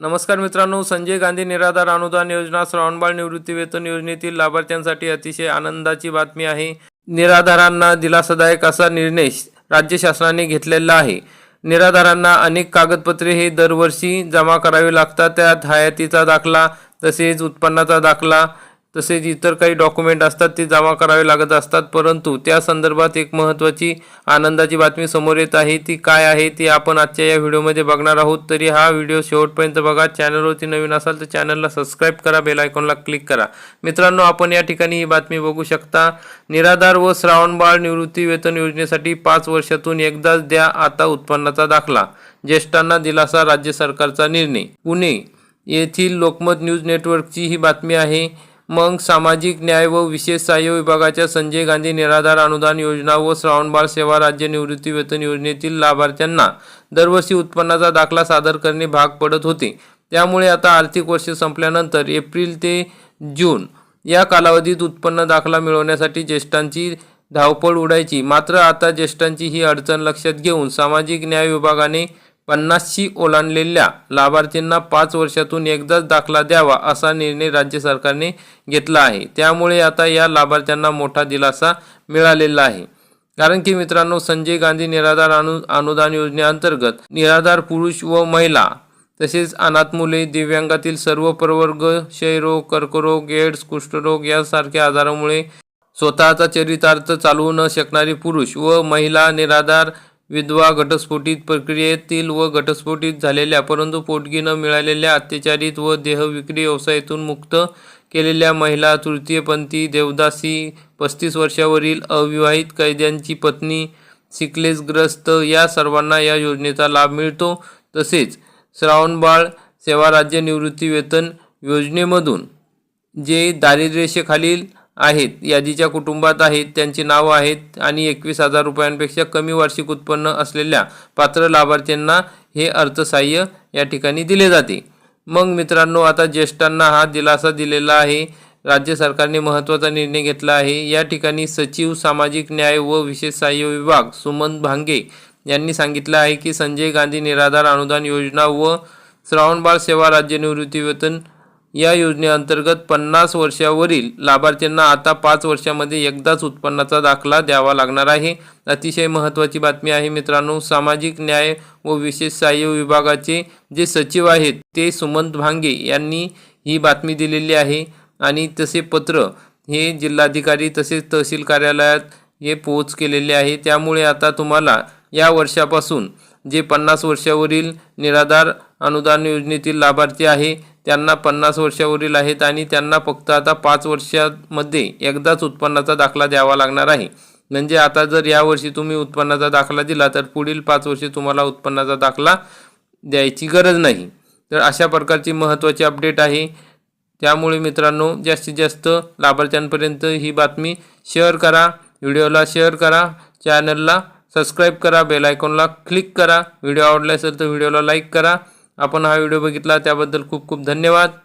नमस्कार मित्रांनो संजय गांधी निराधार अनुदान योजना श्रावणबाळ निवृत्तीवेतन योजनेतील लाभार्थ्यांसाठी अतिशय आनंदाची बातमी आहे. निराधारांना दिलासादायक असा निर्णय राज्य शासनाने घेतलेला आहे. निराधारांना अनेक कागदपत्रे हे दरवर्षी जमा करावी लागतात. त्यात हयातीचा दाखला तसेच उत्पन्नाचा दाखला तसेच इतर काही डॉक्युमेंट असतात ते जमा करावे लागत असतात. परंतु त्या संदर्भात एक महत्त्वाची आनंदाची बातमी समोर येत आहे. ती काय आहे ती आपण आजच्या या व्हिडिओमध्ये बघणार आहोत. तरी हा व्हिडिओ शेवटपर्यंत बघा. चॅनलवरती नवीन असाल तर चॅनलला सबस्क्राईब करा. बेल आयकॉनला क्लिक करा. मित्रांनो आपण या ठिकाणी ही बातमी बघू शकता. निराधार व श्रावणबाळ निवृत्ती वेतन योजनेसाठी पाच वर्षातून एकदाच द्या आता उत्पन्नाचा दाखला. ज्येष्ठांना दिलासा राज्य सरकारचा निर्णय. पुणे येथील लोकमत न्यूज नेटवर्कची ही बातमी आहे. मग सामाजिक न्याय व विशेष सहाय्य विभागाच्या संजय गांधी निराधार अनुदान योजना व श्रावणबाळ सेवा राज्य निवृत्ती वेतन योजनेतील लाभार्थ्यांना दरवर्षी उत्पन्नाचा दाखला सादर करणे भाग पडत होते. त्यामुळे आता आर्थिक वर्ष संपल्यानंतर एप्रिल ते जून या कालावधीत उत्पन्न दाखला मिळवण्यासाठी ज्येष्ठांची धावपळ उडायची. मात्र आता ज्येष्ठांची ही अडचण लक्षात घेऊन सामाजिक न्याय विभागाने पन्नासशी ओलांडलेल्या लाभार्थींना पाच वर्षातून एकदाच दाखला द्यावा असा निर्णय राज्य सरकारने घेतला आहे. त्यामुळे आता या लाभार्थ्यांना मोठा दिलासा मिळालेला आहे. कारण की मित्रांनो संजय गांधी निराधार अनु अनुदान योजनेअंतर्गत निराधार पुरुष व महिला तसेच अनाथ मुले दिव्यांगातील सर्व प्रवर्ग क्षयरोग कर्करोग एड्स कुष्ठरोग यासारख्या आजारामुळे स्वतःचा चरितार्थ चालवू न शकणारे पुरुष व महिला निराधार विधवा घटस्फोटित प्रक्रियेतील व घटस्फोटित झालेल्या परंतु पोटगी न मिळालेल्या अत्याचारित व देहविक्री व्यवसायातून मुक्त केलेल्या महिला तृतीयपंथी देवदासी पस्तीस वर्षावरील अविवाहित कैद्यांची पत्नी सिकलेसग्रस्त या सर्वांना या योजनेचा लाभ मिळतो. तसेच श्रावणबाळ सेवा राज्य निवृत्ती वेतन योजनेमधून जे दारिद्र्यरेषेखालील आहेत. यादीच्या कुटुंबात आहेत त्यांची नावं आहेत आणि एकवीस हजार रुपयांपेक्षा कमी वार्षिक उत्पन्न असलेल्या पात्र लाभार्थ्यांना हे अर्थसहाय्य या ठिकाणी दिले जाते. मग मित्रांनो आता ज्येष्ठांना हा दिलासा दिलेला आहे. राज्य सरकारने महत्त्वाचा निर्णय घेतला आहे. या ठिकाणी सचिव सामाजिक न्याय व विशेष सहाय्य विभाग सुमन भांगे यांनी सांगितलं आहे की संजय गांधी निराधार अनुदान योजना व श्रावणबाळ सेवा राज्य निवृत्ती वेतन या योजनेअंतर्गत पन्नास वर्षावरील लाभार्थ्यांना आता पाच वर्षामध्ये एकदाच उत्पन्नाचा दाखला द्यावा लागणार आहे. अतिशय महत्त्वाची बातमी आहे मित्रांनो सामाजिक न्याय व विशेष सहाय्य विभागाचे जे सचिव आहेत ते सुमंत भांगे यांनी ही बातमी दिलेली आहे. आणि तसे पत्र हे जिल्हाधिकारी तसेच तहसील कार्यालयात हे पोच केलेले आहे. त्यामुळे आता तुम्हाला या वर्षापासून जे पन्नास वर्षावरील निराधार अनुदान योजनेतील लाभार्थी आहे त्यांना पन्नास वर्षावरील आहेत आणि त्यांना फक्त आता पाच वर्षामध्ये एकदाच उत्पन्नाचा दाखला द्यावा लागणार आहे. म्हणजे आता जर यावर्षी तुम्ही उत्पन्नाचा दाखला दिला तर पुढील पाच वर्षे तुम्हाला उत्पन्नाचा दाखला द्यायची गरज नाही. तर अशा प्रकारची महत्त्वाची अपडेट आहे. त्यामुळे मित्रांनो जास्तीत जास्त लाभार्थ्यांपर्यंत ही बातमी शेअर करा व्हिडिओला शेअर करा चॅनलला सबस्क्राईब करा बेल आयकॉनला क्लिक करा. व्हिडिओ आवडला असेल तर व्हिडिओला लाईक करा. आपण हा व्हिडिओ बघितला त्याबद्दल खूप खूप धन्यवाद.